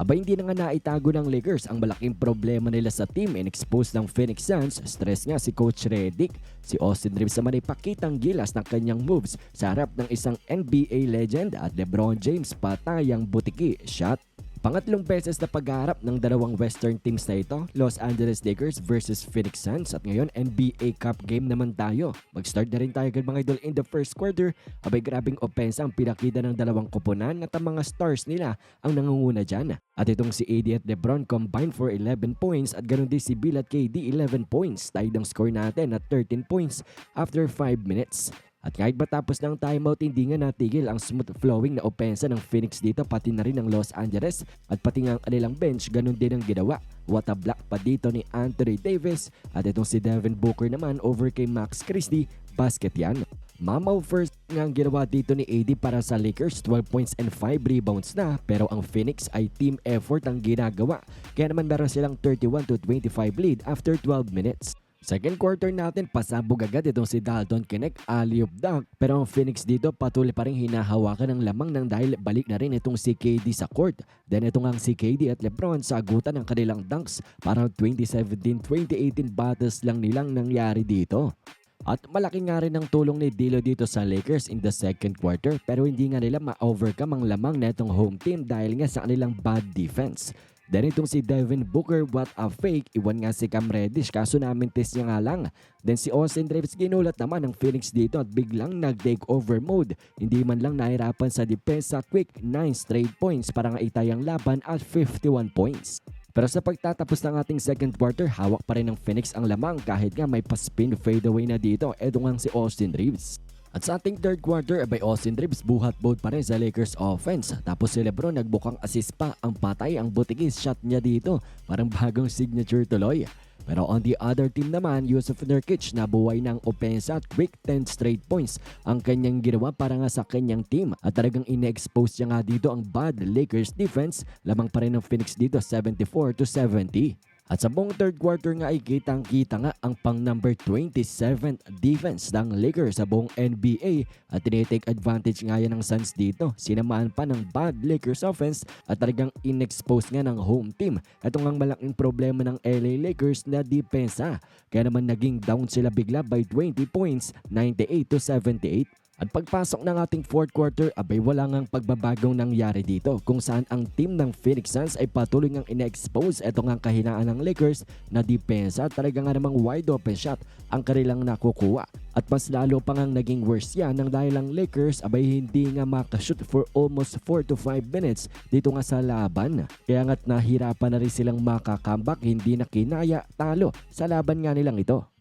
Aba hindi na nga naitago ng Lakers ang malaking problema nila sa team and expose ng Phoenix Suns. Stress nga si Coach Redick. Si Austin Reeves naman ay pakitang gilas ng kanyang moves sa harap ng isang NBA legend at LeBron James patayang butiki shot. Pangatlong beses na pagharap ng dalawang western teams na ito, Los Angeles Lakers versus Phoenix Suns at ngayon NBA Cup game naman tayo. Mag-start na rin tayo agad mga idol in the first quarter. Abay grabing opensa ang pinakita ng dalawang koponan at ang mga stars nila ang nangunguna dyan. At itong si AD at Lebron combined for 11 points at ganoon din si Bill at KD 11 points. Tied ang score natin at 13 points after 5 minutes. At kahit matapos ng timeout, hindi nga natigil ang smooth flowing na opensa ng Phoenix dito pati na rin ng Los Angeles at pati nga ang kanilang bench ganun din ang ginawa. What a block pa dito ni Anthony Davis at itong si Devin Booker naman over kay Max Christie, basket yan. Mamaw first nga ang ginawa dito ni AD para sa Lakers, 12 points and 5 rebounds na pero ang Phoenix ay team effort ang ginagawa. Kaya naman meron silang 31 to 25 lead after 12 minutes. Second quarter natin, pasabog agad itong si Dalton Kinect, alley-oop dunk. Pero ang Phoenix dito patuloy pa rin hinahawakan ng lamang ng dahil balik na rin itong si KD sa court. Then itong ang si KD at Lebron sa agutan ng kanilang dunks. Parang 2017-2018 battles lang nilang nangyari dito. At malaki nga rin ang tulong ni Dilo dito sa Lakers in the second quarter pero hindi nga nila ma-overcome ang lamang na itong home team dahil nga sa kanilang bad defense. Then itong si Devin Booker, what a fake. Iwan nga si Cam Reddish kaso namin test niya nga lang. Then si Austin Reeves ginulat naman ng Phoenix dito at biglang nag-take over mode. Hindi man lang nahirapan sa depensa quick 9 straight points para nga itayang laban at 51 points. Pero sa pagtatapos ng ating second quarter, hawak pa rin ng Phoenix ang lamang kahit nga may pa-spin fadeaway na dito. Eto nga si Austin Reeves. At sa ating third quarter, abay Austin Reeves buhat boat pa rin sa Lakers offense. Tapos si Lebron nagbukang assist pa ang patay ang butikis shot niya dito. Parang bagong signature tuloy. Pero on the other team naman, Yusuf Nurkic nabuhay ng opensa at quick 10 straight points ang kanyang ginawa para nga sa kanyang team. At talagang ine-expose niya nga dito ang bad Lakers defense. Lamang pa rin ng Phoenix dito 74 to 70. At sa buong third quarter nga ay kitang-kita nga ang pang number 27 defense ng Lakers sa buong NBA at tinitake advantage nga yan ng Suns dito. Sinamaan pa ng bad Lakers offense at talagang inexpose nga ng home team. Ito nga malaking problema ng LA Lakers na depensa. Kaya naman naging down sila bigla by 20 points, 98 to 78. At pagpasok ng ating fourth quarter, abay wala ngang pagbabagong nangyari dito kung saan ang team ng Phoenix Suns ay patuloy ngang ina-expose ito ngang kahinaan ng Lakers na depensa talaga nga namang wide open shot ang kanilang nakukuha. At mas lalo pa ngang naging worse yan nang dahil ang Lakers abay hindi nga makashoot for almost 4 to 5 minutes dito nga sa laban. Kaya nga't nahirapan na rin silang makakambak, hindi na kinaya talo sa laban nga nilang ito.